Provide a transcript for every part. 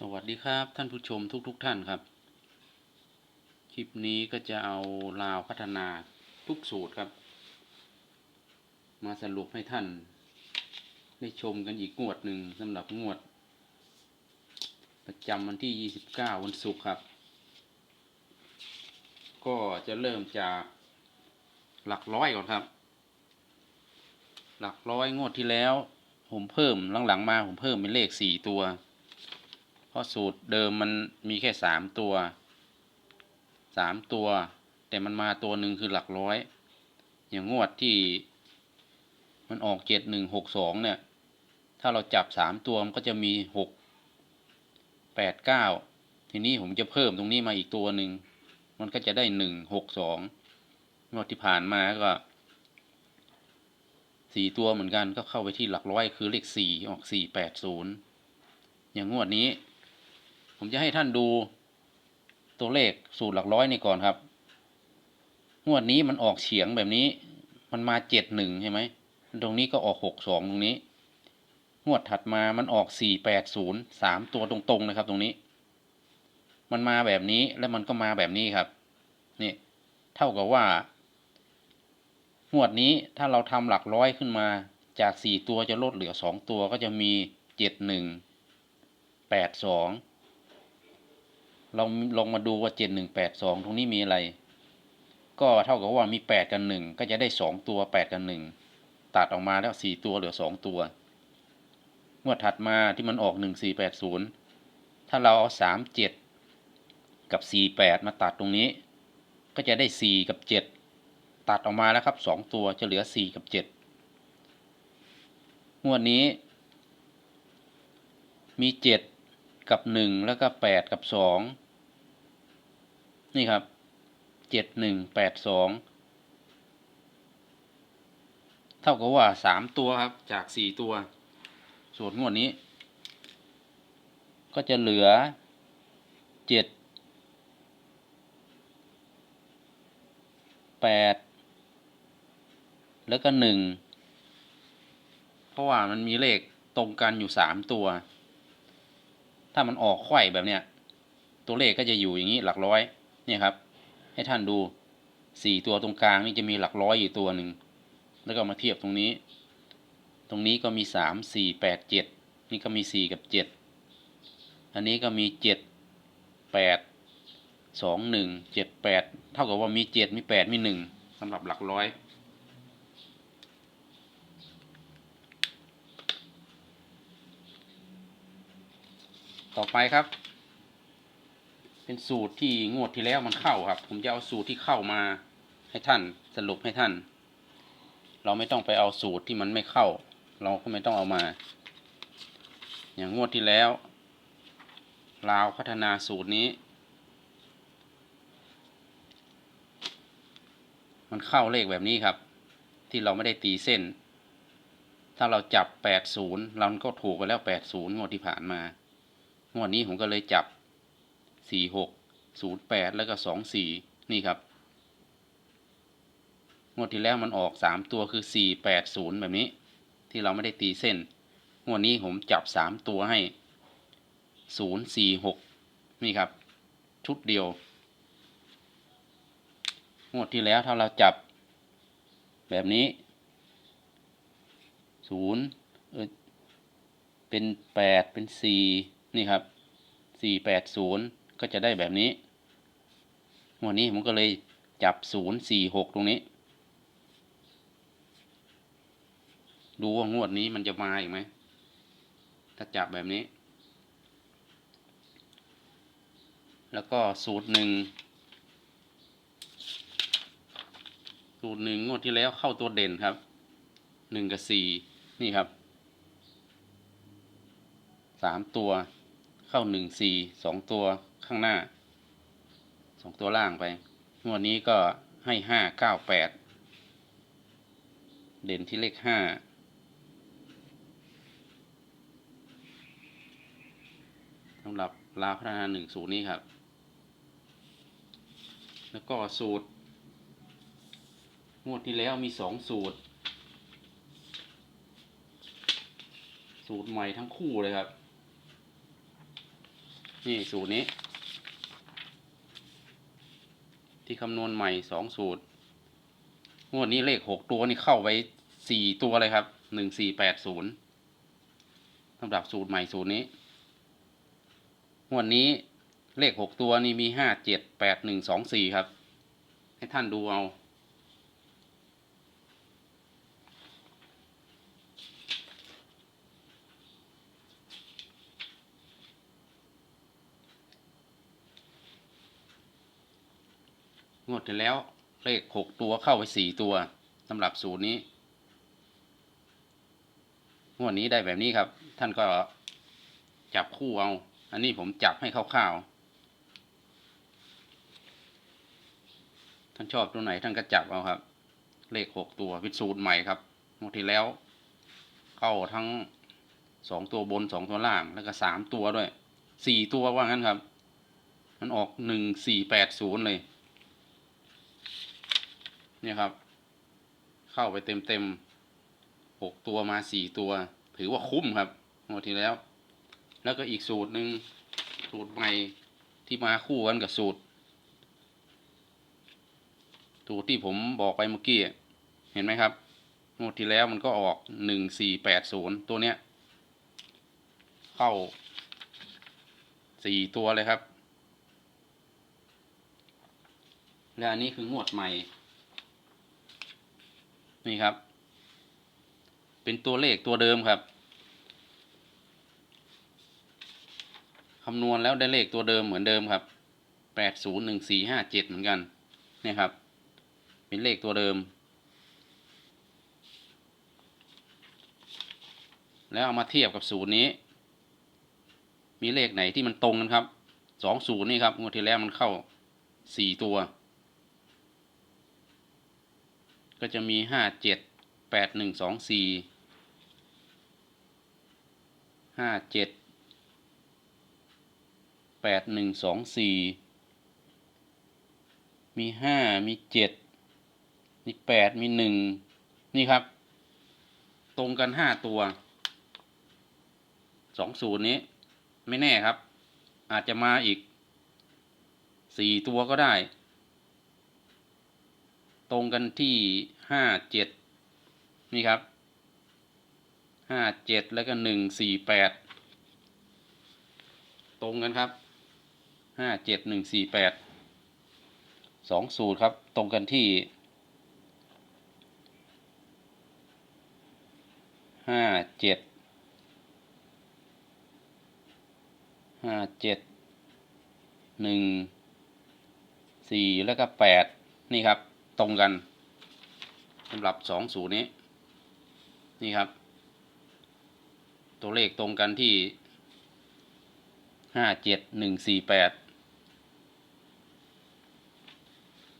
สวัสดีครับ ท่านผู้ชมทุกๆทท่านครับ คลิปนี้ก็จะเอาลาวพัฒนาทุกสูตรครับ มาสรุปให้ท่าน ได้ชมกันอีกงวดหนึ่งสำหรับงวด ประจำวันที่ 29 วันศุกร์ครับ ก็จะเริ่มจากหลักร้อยก่อนครับ หลักร้อยงวดที่แล้ว ผมเพิ่มหลังๆมาผมเพิ่มเป็นเลขสี่ตัว ราะสูตรเดิมมันมีแค่สามตัวสามตัว แต่มันมาตัวหนึ่งคือหลักร้อย อย่างงวดที่ มันออกเจ็ดหนึ่งหกสองเนี่ย ถ้าเราจับสามตัวมันก็จะมีหกแปดเก้าทีนี้ผมจะเพิ่มตรงนี้มาอีกตัวหนึ่ง มันก็จะได้หนึ่งหกสองงวดที่ผ่านมาก็สี่ตัวเหมือนกันก็เข้าไปที่หลักร้อยคือเลขสี่ออกสี่แปดศูนย์อย่างงวดนี้ ผมจะให้ท่านดูตัวเลขสูตรหลักร้อยนี่ก่อนครับงวดนี้มันออกเฉียงแบบนี้ มันมาเจ็ดหนึ่งใช่ไหมตรงนี้ก็ออกหกสองตรงนี้ งวดถัดมามันออกสี่แปดศูนย์สามตัวตรงๆนะครับ ตรงนี้ มันมาแบบนี้แล้วมันก็มาแบบนี้ครับ นี่ เท่ากับว่า งวดนี้ถ้าเราทำหลักร้อยขึ้นมาจากสี่ตัวจะลดเหลือสองตัวก็จะมีเจ็ดหนึ่งแปดสอง เราลองมาดูว่าเจ็ดหนึ่งแปดสองตรงนี้มีอะไร ก็เท่ากับว่ามีแปดกับหนึ่งก็จะได้สองตัวแปดกับหนึ่งตัดออกมาแล้วสี่ตัวเหลือสองตัวงวดถัดมาที่มันออกหนึ่งสี่แปดศูนย์ถ้าเราเอาสามเจ็ดกับสี่แปดมาตัดตรงนี้ ก็จะได้สี่กับเจ็ดตัดออกมาแล้วครับสองตัวจะเหลือสี่กับเจ็ดงวดนี้ มีเจ็ด กับหนึ่งแล้วก็แปดกับสองนี่ครับเจ็ดหนึ่งแปดสองเท่ากับว่าสามตัวครับจากสี่ตัว ส่วนงวดนี้ ก็จะเหลือเจ็ดแปดแล้วก็หนึ่งเพราะว่ามันมีเลขตรงกันอยู่สามตัว ถ้ามันออกไข่แบบเนี้ยตัวเลขก็จะอยู่อย่างนี้หลักร้อยเนี่ยครับ ให้ท่านดูสี่ตัวตรงกลางนี่จะมีหลักร้อยอยู่ตัวหนึ่งแล้วก็มาเทียบตรงนี้ ตรงนี้ก็มีสามสี่แปดเจ็ดนี่ก็มีสี่กับเจ็ดอันนี้ก็มีเจ็ดแปดสองหนึ่งเจ็ดแปดเท่ากับว่ามีเจ็ดมีแปดมีหนึ่งสำหรับหลักร้อย ต่อไปครับ เป็นสูตรที่งวดที่แล้วมันเข้าครับ ผมจะเอาสูตรที่เข้ามาให้ท่านสรุปให้ท่าน เราไม่ต้องไปเอาสูตรที่มันไม่เข้า เราก็ไม่ต้องเอามา อย่างงวดที่แล้วลาวพัฒนาสูตรนี้ มันเข้าเลขแบบนี้ครับ ที่เราไม่ได้ตีเส้น ถ้าเราจับแปดศูนย์เราก็ถูกไปแล้วแปดศูนย์งวดที่ผ่านมา งวดนี้ผมก็เลยจับสี่หกศูนย์แปดแล้วก็สองสี่นี่ครับ งวดที่แล้วมันออกสามตัวคือสี่แปดศูนย์แบบนี้ ที่เราไม่ได้ตีเส้น งวดนี้ผมจับสามตัวให้ศูนย์สี่หกนี่ครับ ชุดเดียว งวดที่แล้วถ้าเราจับ แบบนี้ศูนย์เออเป็นแปดเป็นสี่ นี่ครับสี่แปดศูนย์ก็จะได้แบบนี้งวดนี้ผมก็เลยจับศูนย์สี่หกตรงนี้ ดูว่างวดนี้มันจะมาอีกไหม ถ้าจับแบบนี้ แล้วก็สูตรหนึ่งสูตรหนึ่งงวดที่แล้วเข้าตัวเด่นครับหนึ่งกับสี่นี่ครับสามตัว เข้าหนึ่งสี่สองตัวข้างหน้าสองตัวล่างไปงวดนี้ก็ให้ห้าเก้าแปดเด่นที่เลขห้าสำหรับลาพัฒนาหนึ่งสูตรนี้ครับ แล้วก็สูตร งวดที่แล้วมีสองสูตร สูตรใหม่ทั้งคู่เลยครับ นี่สูตรนี้ ที่คำนวณใหม่สองสูตรงวดนี้เลขหกตัวนี่เข้าไปสี่ตัวเลยครับหนึ่งสี่แปดศูนย์สำหรับสูตรใหม่สูตรนี้งวดนี้เลขหกตัวนี่มีห้าเจ็ดแปดหนึ่งสองสี่ครับ ให้ท่านดูเอา งวดที่แล้ว เลขหกตัวเข้าไปสี่ตัวสำหรับสูตรนี้ งวดนี้ได้แบบนี้ครับ ท่านก็จับคู่เอา อันนี้ผมจับให้คร่าวๆ ท่านชอบตัวไหนท่านก็จับเอาครับ เลขหกตัวเป็นสูตรใหม่ครับงวดที่แล้ว เข้าทั้งสองตัวบนสองตัวล่างแล้วก็สามตัวด้วยสี่ตัวว่างั้นครับ มันออกหนึ่งสี่แปดศูนย์เลย เนี่ยครับ เข้าไปเต็มเต็มหกตัวมาสี่ตัว ถือว่าคุ้มครับงวดที่แล้ว แล้วก็อีกสูตรหนึ่งสูตรใหม่ที่มาคู่กันกับสูตร สูตรที่ผมบอกไปเมื่อกี้เห็นไหมครับงวดที่แล้วมันก็ออกหนึ่งสี่แปดศูนย์ตัวเนี้ย เข้าสี่ตัวเลยครับ และอันนี้คืองวดใหม่ นี่ครับ เป็นตัวเลขตัวเดิมครับคำนวณแล้วได้เลขตัวเดิมเหมือนเดิมครับแปดศูนย์หนึ่งสี่ห้าเจ็ดเหมือนกันนี่ครับ เป็นเลขตัวเดิม แล้วเอามาเทียบกับสูตรนี้ มีเลขไหนที่มันตรงกันครับสองศูนย์นี่ครับงวดที่แล้วมันเข้าสี่ตัว ก็จะมีห้าเจ็ดแปดหนึ่งสองสี่ห้าเจ็ดแปดหนึ่งสองสี่มีห้ามีเจ็ดมีแปดมีหนึ่งนี่ครับ ตรงกันห้าตัวสองศูนย์นี้ ไม่แน่ครับ อาจจะมาอีกสี่ตัวก็ได้ ตรงกันที่ห้าเจ็ดนี่ครับห้าเจ็ดแล้วก็หนึ่งสี่แปดตรงกันครับห้าเจ็ดหนึ่งสี่แปดสองสูตรครับตรงกันที่ห้าเจ็ดห้าเจ็ดหนึ่งสี่แล้วก็แปดนี่ครับ ตรงกันสำหรับสองสูตรนี้ นี่ครับ ตัวเลขตรงกันที่ห้าเจ็ดหนึ่งสี่แปด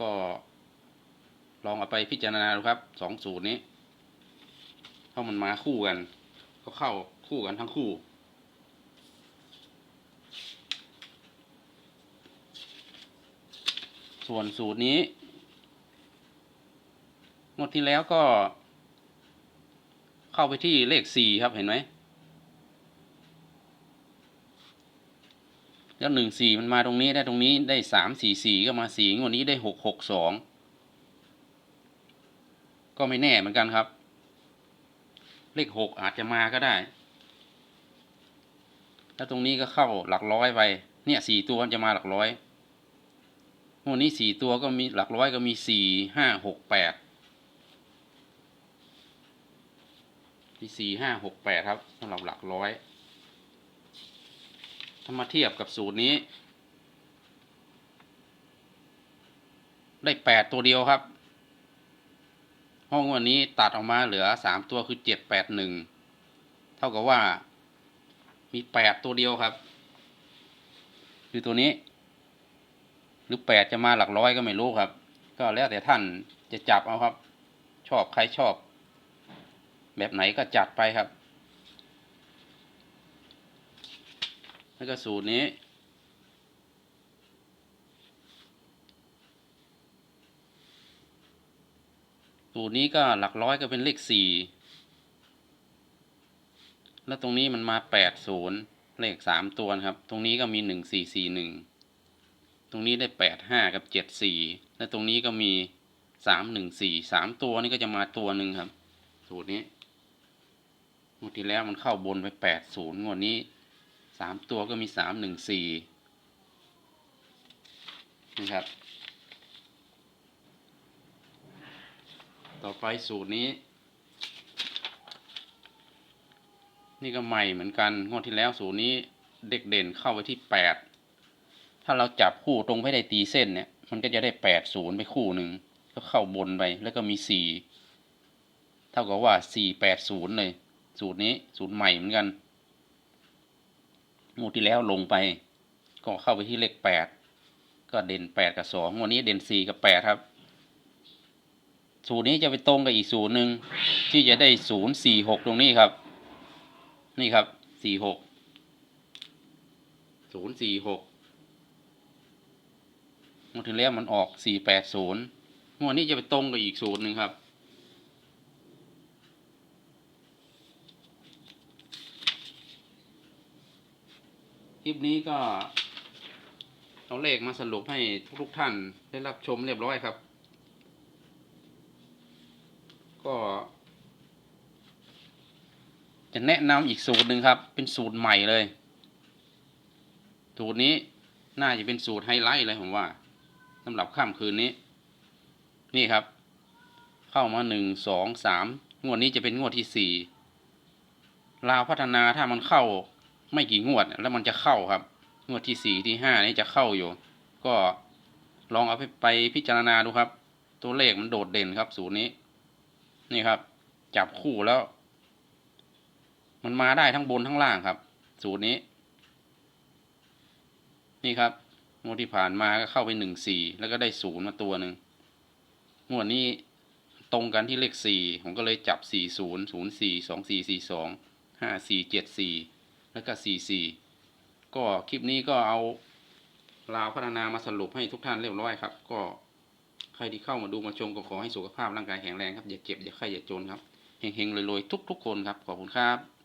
ก็ลองเอาไปพิจารณาดูครับสองสูตรนี้เพรามันมาคู่กัน ก็เข้าคู่กันทั้งคู่ ส่วนสูตรนี้ งวดที่แล้วก็ เข้าไปที่เลขสี่ครับเห็นไหมแล้วหนึ่งสี่มันมาตรงนี้ได้ตรงนี้ได้สามสี่สี่ก็มาสี่งวดนี้ได้หกหกสองก็ไม่แน่เหมือนกันครับ เลขหกอาจจะมาก็ได้ แล้วตรงนี้ก็เข้าหลักร้อยไปเนี่ยสี่ตัวจะมาหลักร้อยงวดนี้สี่ตัวก็มีหลักร้อยก็มีสี่ห้าหกแปด มีสี่ห้าหกแปดครับสำหรับหลักร้อยถ้ามาเทียบกับสูตรนี้ ได้แปดตัวเดียวครับ ห้องวันนี้ตัดออกมาเหลือสามตัวคือเจ็ดแปดหนึ่งเท่ากับว่า มีแปดตัวเดียวครับ คือตัวนี้ หรือแปดจะมาหลักร้อยก็ไม่รู้ครับ ก็แล้วแต่ท่านจะจับเอาครับ ชอบใครชอบ แบบไหนก็จัดไปครับ แล้วก็สูตรนี้ สูตรนี้ก็หลักร้อยก็เป็นเลขสี่ แล้วตรงนี้มันมาแปดศูนย์เลขสามตัวนะครับ ตรงนี้ก็มีหนึ่งสี่สี่หนึ่ง ตรงนี้ได้แปดห้ากับเจ็ดสี่ และตรงนี้ก็มีสามหนึ่งสี่ สามตัวนี่ก็จะมาตัวหนึ่งครับ สูตรนี้ งวดที่แล้วมันเข้าบนไปแปดศูนย์งวดนี้สามตัวก็มีสามหนึ่งสี่นะครับ ต่อไปสูตรนี้ นี่ก็ใหม่เหมือนกัน งวดที่แล้วสูตรนี้เด็กเด่นเข้าไปที่แปดถ้าเราจับคู่ตรงไม่ได้ตีเส้นเนี่ย มันก็จะได้แปดศูนย์ไปคู่หนึ่งก็เข้าบนไปแล้วก็มีสี่เท่ากับว่าสี่แปดศูนย์เลย สูตรนี้สูตรใหม่เหมือนกันงวดที่แล้วลงไป ก็เข้าไปที่เลขแปดก็เด่นแปดกับสองวันนี้เด่นสี่กับแปดครับ สูตรนี้จะไปตรงกับอีกสูตรหนึ่งที่จะได้ศูนย์สี่หกตรงนี้ครับ นี่ครับสี่หกศูนย์สี่หกงวดที่แล้วมันออกสี่แปดศูนย์งวดนี้จะไปตรงกับอีกสูตรหนึ่งครับ คลิปนี้ก็เอาเลขมาสรุปให้ทุกๆท่านได้รับชมเรียบร้อยครับ ก็ จะแนะนำอีกสูตรหนึ่งครับ เป็นสูตรใหม่เลย สูตรนี้น่าจะเป็นสูตรไฮไลท์เลยผมว่าสำหรับค่ำคืนนี้ นี่ครับ เข้ามาหนึ่งสองสามงวดนี้จะเป็นงวดที่สี่ลาวพัฒนาถ้ามันเข้า ไม่กี่งวด แล้วมันจะเข้าครับ งวดที่สี่ที่ห้านี่จะเข้าอยู่ ก็ลองเอาไปไปพิจารณาดูครับ ตัวเลขมันโดดเด่นครับ สูตรนี้ นี่ครับ จับคู่แล้ว มันมาได้ทั้งบนทั้งล่างครับ สูตรนี้ นี่ครับงวดที่ผ่านมาก็เข้าไปหนึ่งสี่แล้วก็ได้ศูนย์มาตัวหนึ่งงวดนี้ตรงกันที่เลขสี่ผมก็เลยจับสี่ศูนย์ศูนย์สี่สองสี่สี่สองห้าสี่เจ็ดสี่ แล้วก็สี่สี่ก็คลิปนี้ก็เอาลาวพัฒนามาสรุปให้ทุกท่านเรียบร้อยครับ ก็ใครที่เข้ามาดูมาชมก็ขอให้สุขภาพร่างกายแข็งแรงครับอย่าเจ็บอย่าไข้อย่าจนครับเฮงๆรวยๆทุกๆคนครับขอบคุณครับ